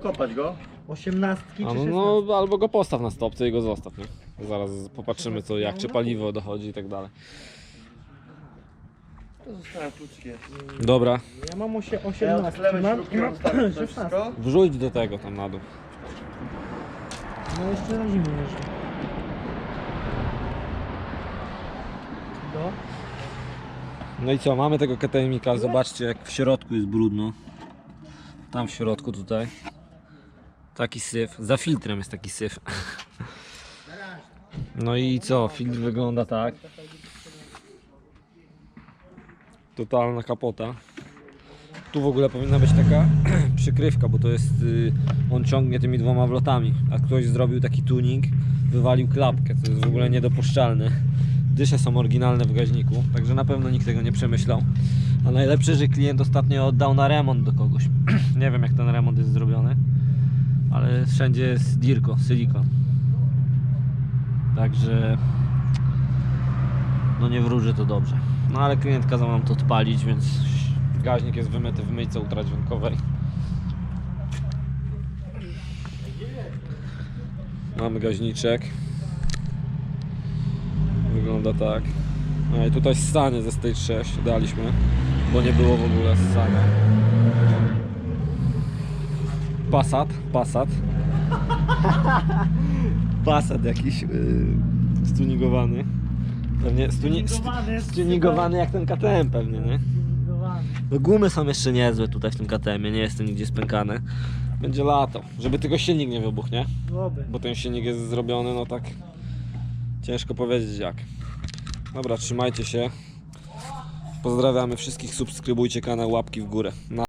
kopać go. Osiemnastki A czy no, szesnastki? no albo go postaw na stopce i go zostaw, nie? Zaraz popatrzymy co, jak, czy paliwo dochodzi i tak dalej. To zostałem. Dobra, Ja mam osie, Ja od osiemnastki, lewej mam, śrubki mam mam to wszystko. wrzuć do tego tam na dół. No jeszcze na zimę leży. Do? No i co, mamy tego KTM-ika, zobaczcie jak w środku jest brudno. Tam w środku tutaj. Taki syf, za filtrem jest taki syf. No i co, filtr wygląda tak. Totalna kapota. Tu w ogóle powinna być taka przykrywka, bo to jest, y, on ciągnie tymi dwoma wlotami. A ktoś zrobił taki tuning, wywalił klapkę, co jest w ogóle niedopuszczalne. Dysze są oryginalne w gaźniku, także na pewno nikt tego nie przemyślał. A najlepsze, że klient ostatnio oddał na remont do kogoś. nie wiem jak ten remont jest zrobiony, ale wszędzie jest dirko, silikon. Także no nie wróży to dobrze. No ale klient kazał nam to odpalić, więc gaźnik jest wymyty w myjce ultradźwiękowej. Mamy gaźniczek. Wygląda tak. No i tutaj stanie ze Stage 6 daliśmy, bo nie było w ogóle ssania. Passat, Passat. Passat jakiś yy, stuningowany. Pewnie stuni, Stuningowany jak ten KTM pewnie, nie? No gumy są jeszcze niezłe tutaj w tym KTM-ie, nie jestem nigdzie spękany. Będzie lato, żeby tylko silnik nie wybuchł, nie? Bo ten silnik jest zrobiony, no tak ciężko powiedzieć jak. Dobra, trzymajcie się. Pozdrawiamy wszystkich, subskrybujcie kanał, łapki w górę. Na